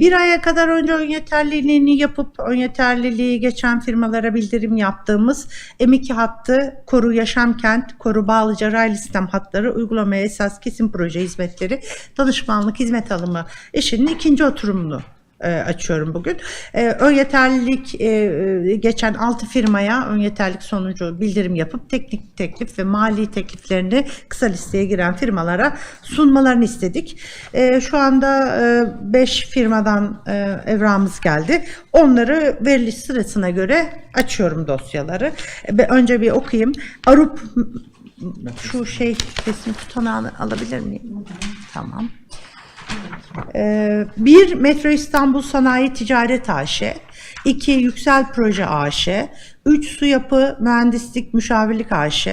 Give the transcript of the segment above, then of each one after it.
Bir aya kadar önce ön yeterliliğini yapıp ön yeterliliği geçen firmalara bildirim yaptığımız M2 hattı Koru Yaşam Kent, Koru Bağlıca Raylı Sistem hatları uygulamaya esas kesim proje hizmetleri danışmanlık hizmet alımı işinin ikinci oturumunu açıyorum bugün. E, ön yeterlilik e, e, geçen 6 firmaya ön yeterlilik sonucu bildirim yapıp teknik teklif ve mali tekliflerini kısa listeye giren firmalara sunmalarını istedik. E, şu anda 5 firmadan e, evrağımız geldi. Onları veriliş sırasına göre açıyorum dosyaları. E, önce bir okuyayım. Arup şu şey resim tutanağını alabilir miyim? Tamam. Ee, bir Metro İstanbul Sanayi Ticaret AŞ, iki Yüksel Proje AŞ, üç Su Yapı Mühendislik Müşavirlik AŞ,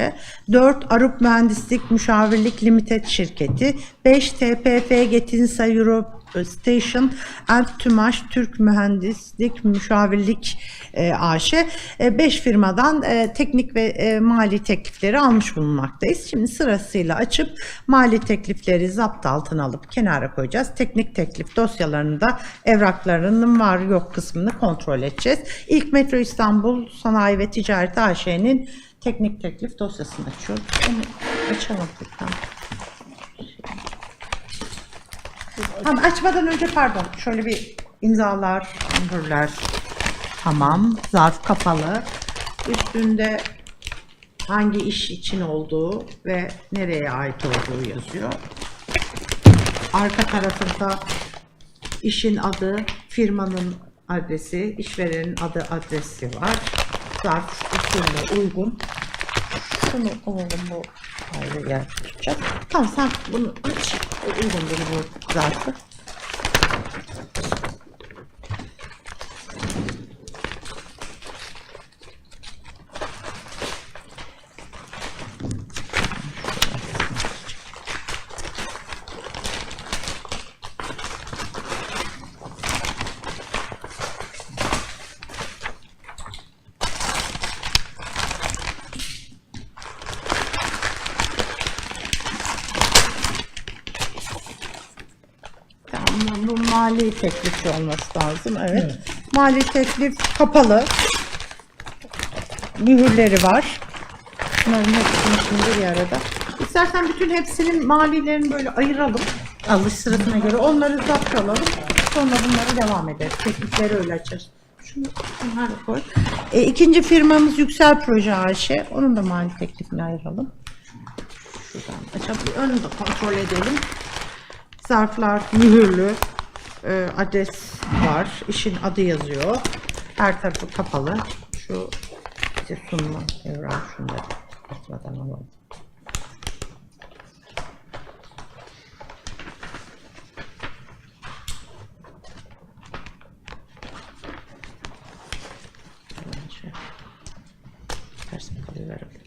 dört Arup Mühendislik Müşavirlik Limited Şirketi, beş TPF Getinsa Europe Station and TÜMAŞ Türk Mühendislik Müşavirlik e, AŞ 5 firmadan e, teknik ve e, mali teklifleri almış bulunmaktayız. Şimdi sırasıyla açıp mali teklifleri zapt altına alıp kenara koyacağız. Teknik teklif dosyalarını da evraklarının var yok kısmını kontrol edeceğiz. İlk Metro İstanbul Sanayi ve Ticaret AŞ'nin teknik teklif dosyasını açıyoruz. Onu açalım lütfen. Tamam açmadan önce pardon şöyle bir imzalar, mühürler. Tamam. Zarf kapalı. Üstünde hangi iş için olduğu ve nereye ait olduğu yazıyor. Arka tarafında işin adı, firmanın adresi, işverenin adı adresi var. Zarf usulüne uygun. Şunu alalım bu ayrı yer tutacak. Tamam sen bunu aç. Uygundur bu zarfı. Tamam, bu mali teklifi olması lazım. Evet. Mali teklif kapalı. Mühürleri var. Bunların hepsini şimdi bir arada. İstersen bütün hepsinin malilerini böyle ayıralım. Alış sırasına göre. Onları zapt alalım. Sonra bunları devam ederiz. Teklifleri öyle açarız. Şunu bunları koy. E, ikinci firmamız Yüksel Proje AŞ. Onun da mali teklifini ayıralım. Şuradan açalım. Önünü de kontrol edelim. Zarflar mühürlü. E, adres var. İşin adı yazıyor. Her tarafı kapalı. Şu işte sunma evrak şunları atmadan alalım. Şöyle. Ters mi kalıyor verelim.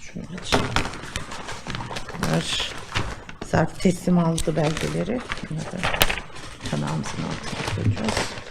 Şunu açayım. Bunlar zarf teslim aldı belgeleri. Bunları kanalımızın altına koyacağız.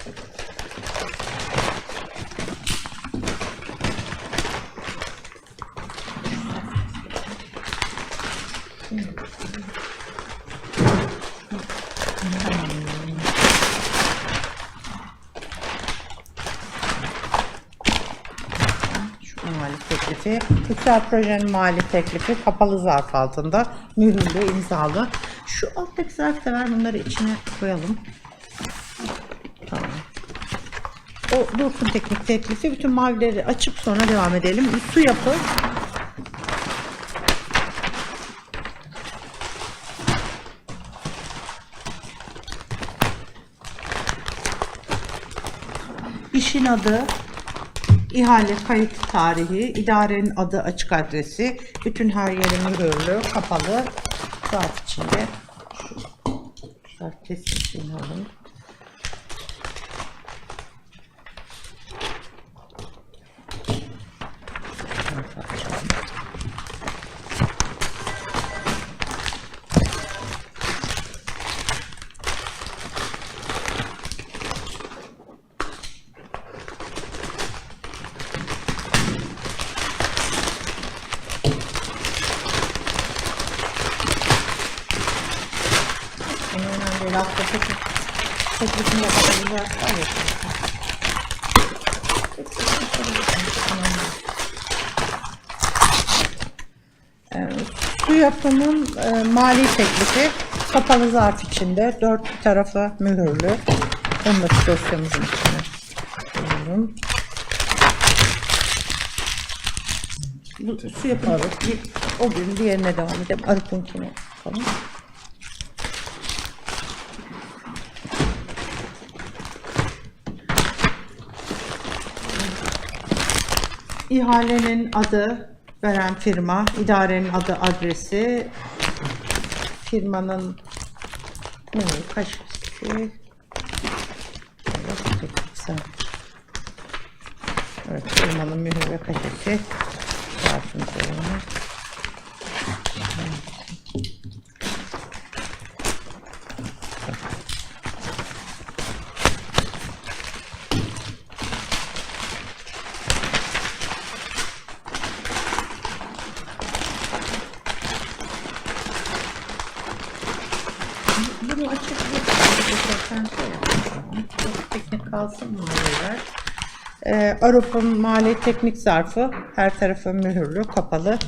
Mali teklifi, Yüksel Projenin mali teklifi kapalı zarf altında mühürlü, imzalı. Şu alttaki zarf da ver bunları içine koyalım. Tamam. O dursun teknik teklifi. Bütün mavileri açıp sonra devam edelim. Su yapı. İşin adı, İhale kayıt tarihi, idarenin adı açık adresi, bütün her yeri mühürlü, kapalı, saat içinde. Şu saat kesin alalım. Zarfı açalım. Bunu önemli değil. Hafta teknik, teknikini yapabilirler. Hayır. Ee, Su yapımın e, mali teklifi kapalı zarf içinde dört tarafı mühürlü. Onu da dosyamızın içine koyuyorum. Bu su yapımı bir- o gün diğerine devam edelim. Arık'ınkine bakalım. İhalenin adı veren firma, idarenin adı, adresi, firmanın kaşesi, evet, tekniksel. Evet, firmanın mühür ve kaşesi. Zarfın üzerine. Bunu açık bir teknik kalsın mı böyle? Arop'un mali teknik zarfı her tarafı mühürlü, kapalı.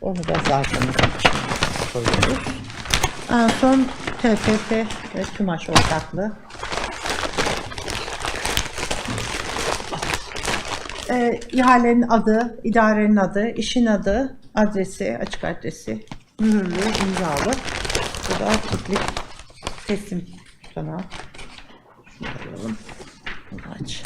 Onu da içine koyuyoruz. En son TFF ve TÜMAŞ ortaklığı. Ee, ihalenin adı, idarenin adı, işin adı, adresi, açık adresi, mühürlü, imzalı. Bu da teknik teslim tutanağı. Şunu alalım. Bunu aç.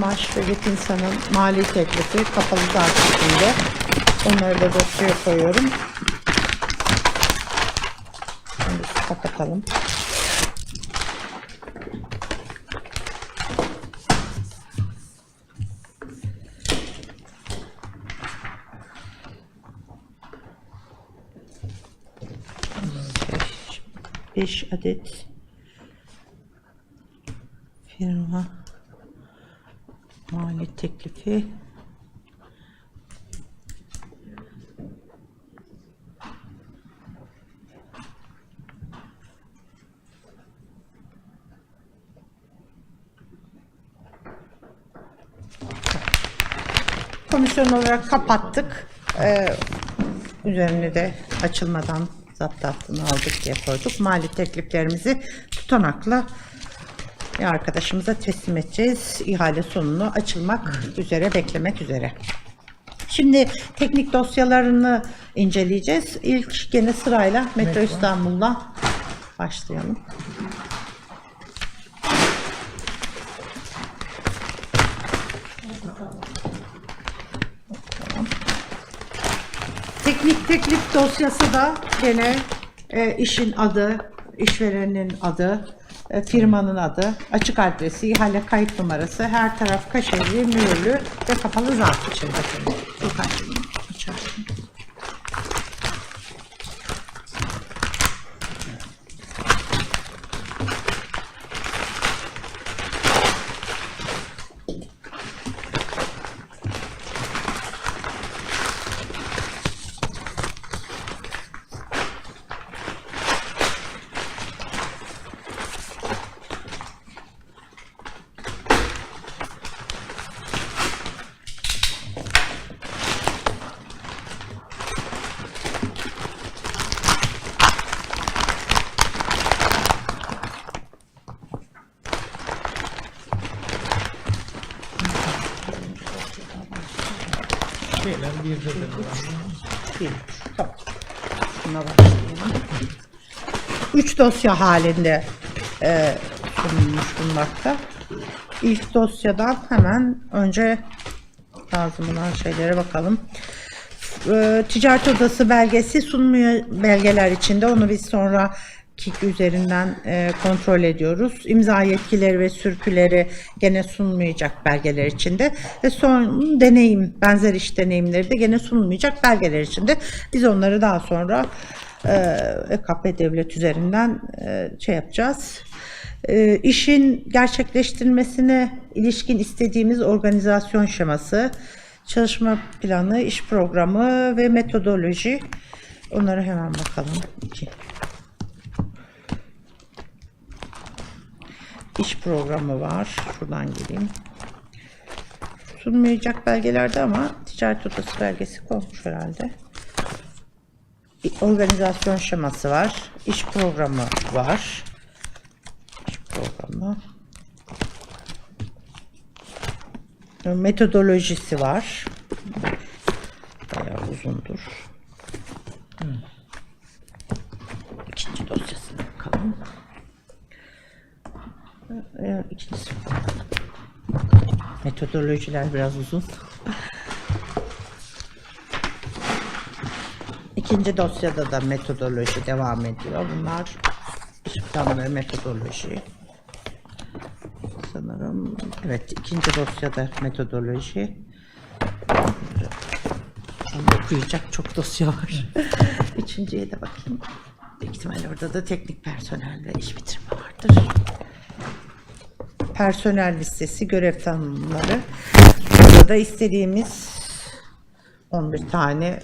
Kumaş ve Yetinsan'ın mali teklifi kapalı zarf içinde. Onları da dosyaya koyuyorum. Şimdi kapatalım. Beş, adet firma teklifi komisyon olarak kapattık. Ee, üzerine de açılmadan zaptahtını aldık diye koyduk. Mali tekliflerimizi tutanakla arkadaşımıza teslim edeceğiz. İhale sonunu açılmak üzere, beklemek üzere. Şimdi teknik dosyalarını inceleyeceğiz. İlk gene sırayla Metro İstanbul'la başlayalım. Teknik teklif dosyası da gene e, işin adı, işverenin adı, firmanın adı, açık adresi, ihale kayıt numarası, her taraf kaşeli, mühürlü ve kapalı zarf içinde. Çok açalım. açalım. Şeyler bir de Bir. Başlayalım. Üç dosya halinde e, sunulmuş bulunmakta. İlk dosyadan hemen önce lazım olan şeylere bakalım. E, Ticaret Odası belgesi sunmuyor belgeler içinde. Onu biz sonra KİK üzerinden e, kontrol ediyoruz. İmza yetkileri ve sürküleri gene sunmayacak belgeler içinde. Ve son deneyim, benzer iş deneyimleri de gene sunulmayacak belgeler içinde. Biz onları daha sonra EKP devlet üzerinden e, şey yapacağız. E, işin gerçekleştirilmesine ilişkin istediğimiz organizasyon şeması, çalışma planı, iş programı ve metodoloji. Onlara hemen bakalım. İki. İş programı var. Şuradan gireyim. Sunmayacak belgelerde ama ticaret odası belgesi konmuş herhalde. Bir organizasyon şeması var. İş programı var. İş programı. Metodolojisi var. Bayağı uzundur. İkinci dosyasına bakalım. İkincisi. Metodolojiler biraz uzun. İkinci dosyada da metodoloji devam ediyor. Bunlar ve metodoloji. Sanırım evet ikinci dosyada metodoloji. Ama okuyacak çok dosya var. Üçüncüye de bakayım. Büyük ihtimal orada da teknik personel ve iş bitirme vardır. Personel listesi, görev tanımları. Burada da istediğimiz 11 tane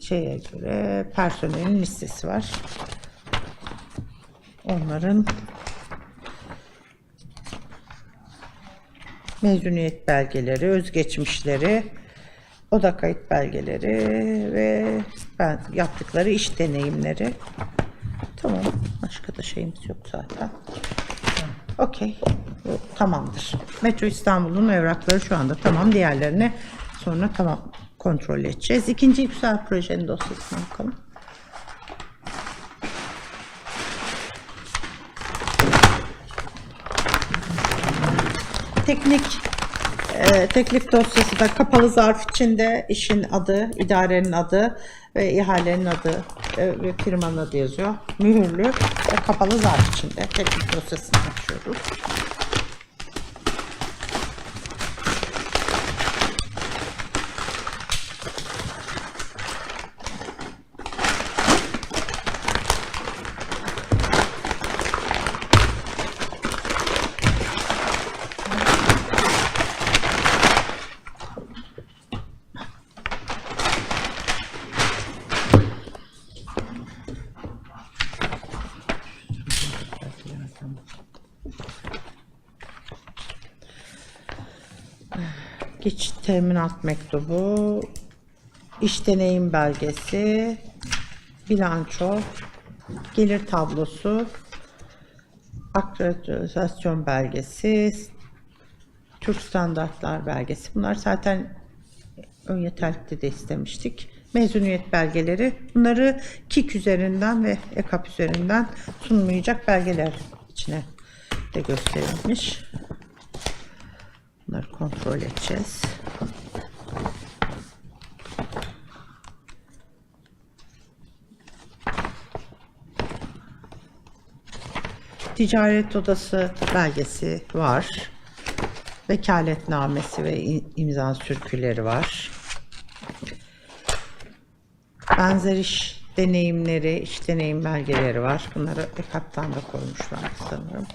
şeye göre personelin listesi var. Onların mezuniyet belgeleri, özgeçmişleri, oda kayıt belgeleri ve ben yaptıkları iş deneyimleri. Tamam. Başka da şeyimiz yok zaten. Okey. Tamamdır. Metro İstanbul'un evrakları şu anda tamam. Diğerlerini sonra tamam kontrol edeceğiz. İkinci yüksel projenin dosyasına bakalım. Teknik e, teklif dosyası da kapalı zarf içinde işin adı, idarenin adı ve ihalenin adı e, ve firmanın adı yazıyor. Mühürlü ve kapalı zarf içinde teklif dosyasını açıyoruz. Teminat mektubu, iş deneyim belgesi, bilanço, gelir tablosu, akreditasyon belgesi, Türk standartlar belgesi. Bunlar zaten ön yeterlikte de istemiştik. Mezuniyet belgeleri. Bunları KİK üzerinden ve EKAP üzerinden sunmayacak belgeler içine de gösterilmiş. Bunları kontrol edeceğiz. Ticaret Odası belgesi var. Vekaletnamesi ve imza sürküleri var. Benzer iş deneyimleri, iş deneyim belgeleri var. Bunları EKAP'tan da koymuşlar sanırım.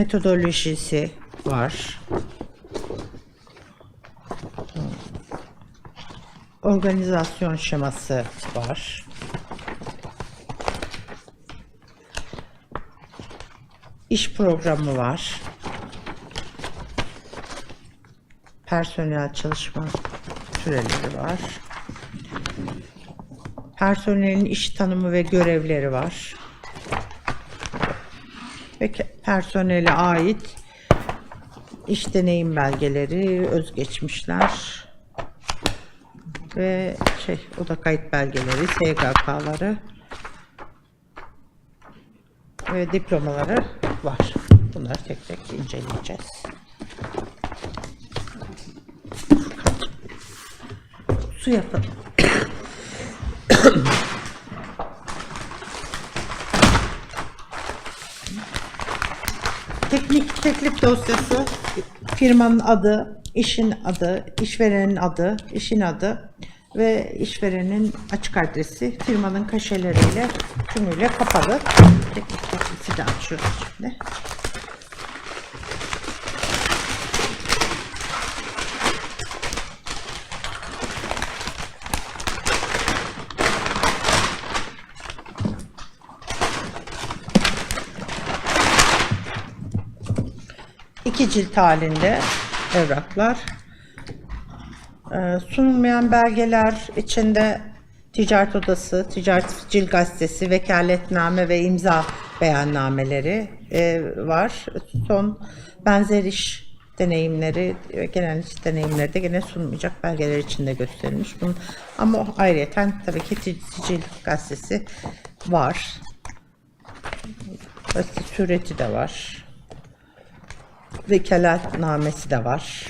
Metodolojisi var. Organizasyon şeması var. İş programı var. Personel çalışma süreleri var. Personelin iş tanımı ve görevleri var personele ait iş deneyim belgeleri, özgeçmişler ve şey oda kayıt belgeleri, SGK'ları ve diplomaları var. Bunları tek tek inceleyeceğiz. Su yapalım. Teknik teklif dosyası, firmanın adı, işin adı, işverenin adı, işin adı, ve işverenin açık adresi firmanın kaşeleriyle tümüyle kapalı. Teknik teknisi de açıyoruz şimdi. İki cilt halinde evraklar. Ee, sunulmayan belgeler içinde ticaret odası, ticaret cil gazetesi, vekaletname ve imza beyannameleri e, var. Son benzer iş deneyimleri, genel iş deneyimleri de gene sunulmayacak belgeler içinde gösterilmiş. Bunun, ama ayrıyeten tabii ki tic- cil gazetesi var. Basit sureti de var. Vekaletnamesi de var.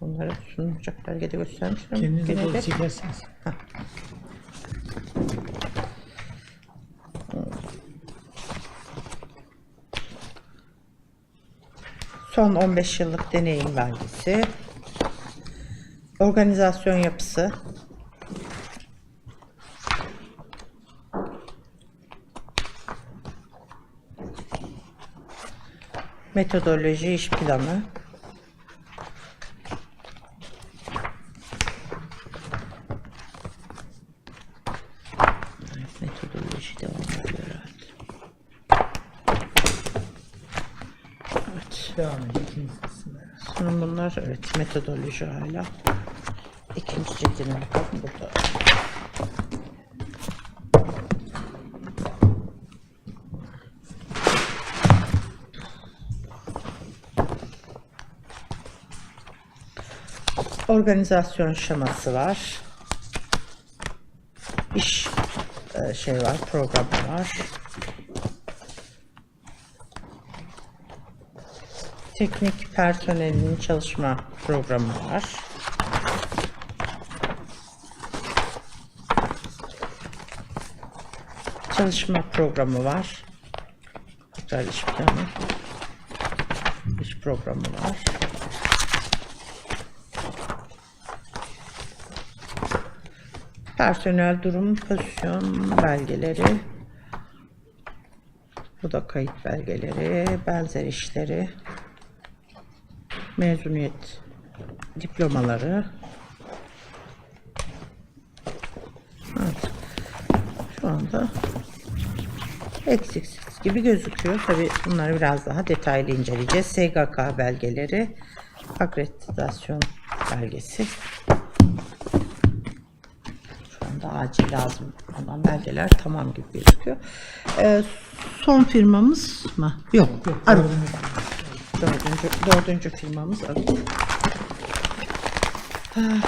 Bunları sunulacak belgede göstermişler. Kendinize Gene doğru de-. Son 15 yıllık deneyim belgesi. Organizasyon yapısı. Metodoloji iş planı. Evet, Metodoloji devam ediyor herhalde. Evet. Devam ikinci bunlar evet metodoloji hala. İkinci cildine bakalım burada. Organizasyon şeması var. İş e, şey var, programı var. teknik personelinin çalışma programı var. Çalışma programı var. Tekrar iş planı. İş programı var. Personel durum, pozisyon belgeleri. Bu da kayıt belgeleri, benzer işleri mezuniyet diplomaları. Evet. Şu anda eksiksiz gibi gözüküyor. Tabi bunları biraz daha detaylı inceleyeceğiz. SGK belgeleri, akreditasyon belgesi. Anda acil lazım olan belgeler tamam gibi gözüküyor. Ee, son firmamız mı? Yok. Aruk. Dördüncü, dördüncü firmamız Aruk. Ah,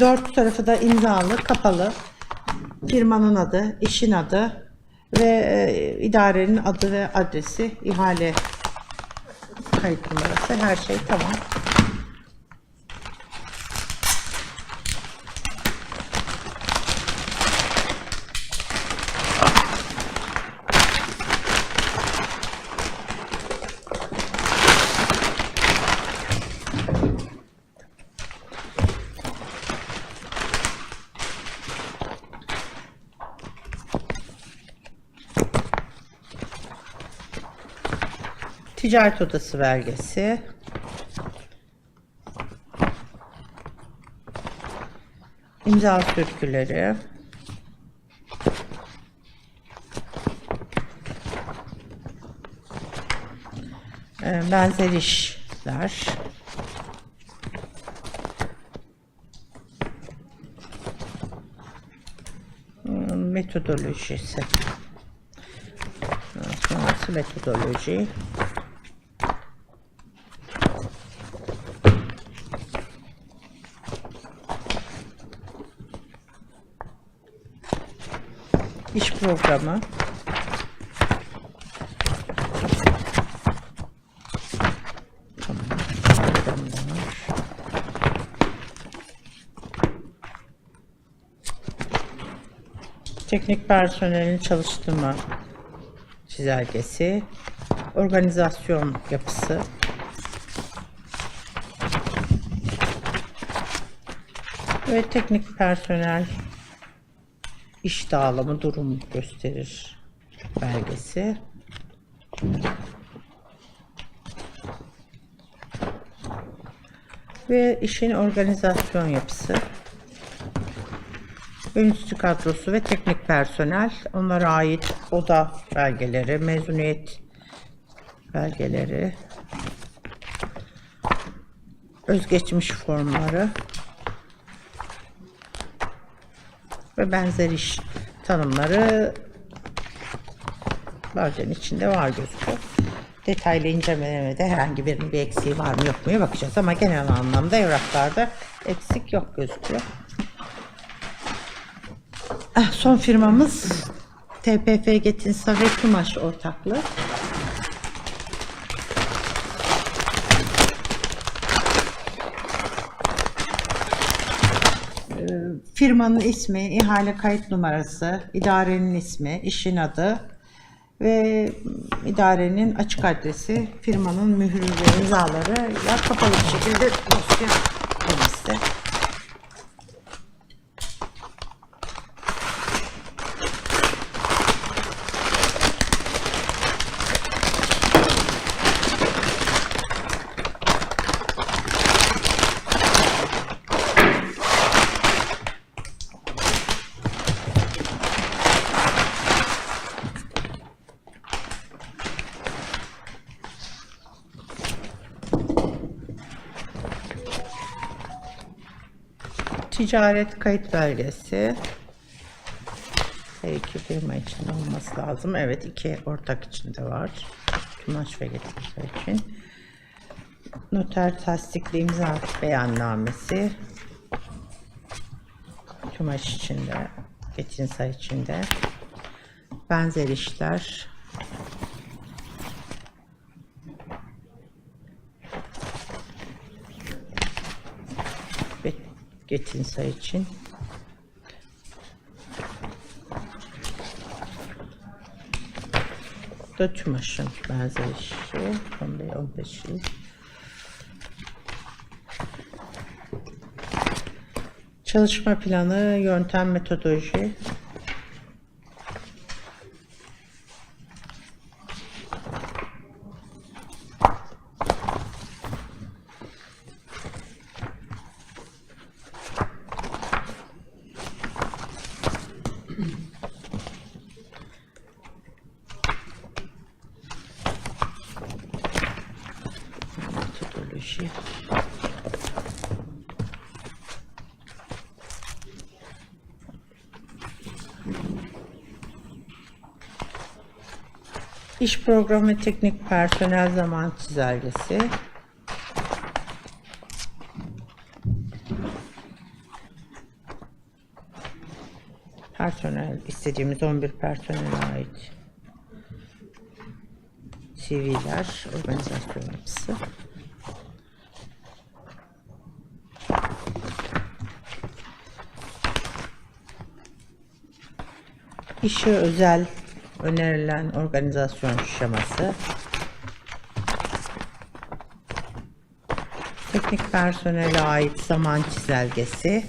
Dört tarafı da imzalı, kapalı. Firmanın adı, işin adı ve e, idarenin adı ve adresi, ihale kayıt numarası, her şey tamam. Ticaret Odası belgesi. İmza sürküleri. Ee, Benzer işler. Hmm, Metodolojisi. Sonrası metodoloji. İş programı. Teknik personelin çalıştırma çizelgesi, organizasyon yapısı, Ve teknik personel iş dağılımı durum gösterir belgesi. Ve işin organizasyon yapısı. Yönetici kadrosu ve teknik personel, onlara ait oda belgeleri, mezuniyet belgeleri, özgeçmiş formları ve benzer iş tanımları bazen içinde var gözüküyor. Detaylı incelemede herhangi birinin bir eksiği var mı yok mu bakacağız ama genel anlamda evraklarda eksik yok gözüküyor. Ah, Son firmamız TPF Getinsa ve Kumaş ortaklığı. Ee, Firmanın ismi, ihale kayıt numarası, idarenin ismi, işin adı ve idarenin açık adresi, firmanın mührü ve imzaları. Ya kapalı bir şekilde dosya Ticaret kayıt belgesi. Her iki firma içinde olması lazım. Evet iki ortak içinde var. Kumaş ve getirisi için. Noter tasdikli imza beyannamesi. Kumaş içinde. Getinsa içinde. Benzer işler. ve Getinsa için. TÜMAŞ'ın benzer işi. 15 yıl. Çalışma planı, yöntem. Metodoloji. İş programı ve teknik personel zaman çizelgesi. Personel, istediğimiz 11 personele ait CV'ler, organizasyon yapısı. İşe özel önerilen organizasyon şeması. Teknik personele ait zaman çizelgesi.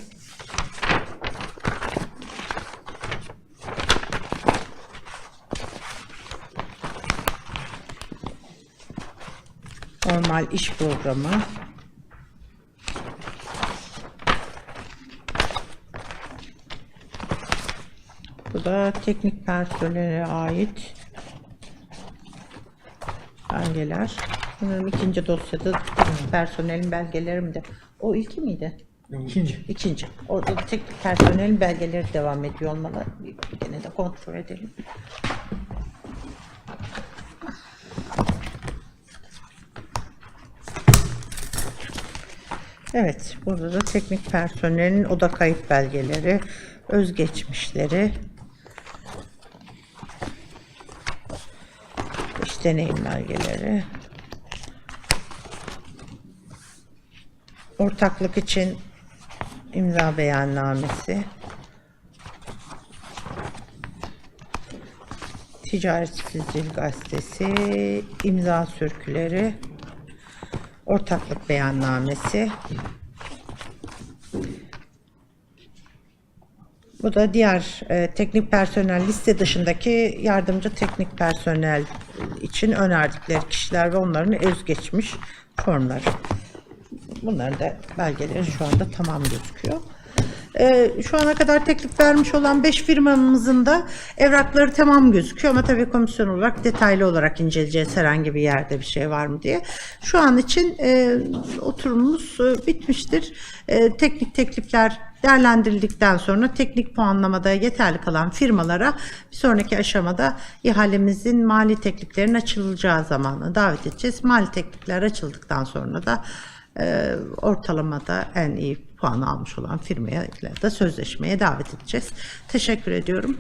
Normal iş programı. Bu da teknik personele ait belgeler. Sanırım ikinci dosyada teknik personelin belgeleri mi de? O ilki miydi? İkinci. İkinci. Orada da teknik personelin belgeleri devam ediyor olmalı. Bir gene de kontrol edelim. Evet, burada da teknik personelin oda kayıt belgeleri, özgeçmişleri, deneyim belgeleri, ortaklık için imza beyannamesi, Ticaret Sicil Gazetesi, imza sürküleri, ortaklık beyannamesi, Bu da diğer e, teknik personel liste dışındaki yardımcı teknik personel için önerdikleri kişiler ve onların özgeçmiş formları. Bunların da belgeleri şu anda tamam gözüküyor. Ee, şu ana kadar teklif vermiş olan 5 firmamızın da evrakları tamam gözüküyor ama tabii komisyon olarak detaylı olarak inceleyeceğiz herhangi bir yerde bir şey var mı diye. Şu an için e, oturumumuz e, bitmiştir. E, teknik teklifler değerlendirildikten sonra teknik puanlamada yeterli kalan firmalara bir sonraki aşamada ihalemizin mali tekliflerin açılacağı zamanı davet edeceğiz. Mali teklifler açıldıktan sonra da e, ortalamada en iyi puan almış olan firmaya da sözleşmeye davet edeceğiz. Teşekkür ediyorum.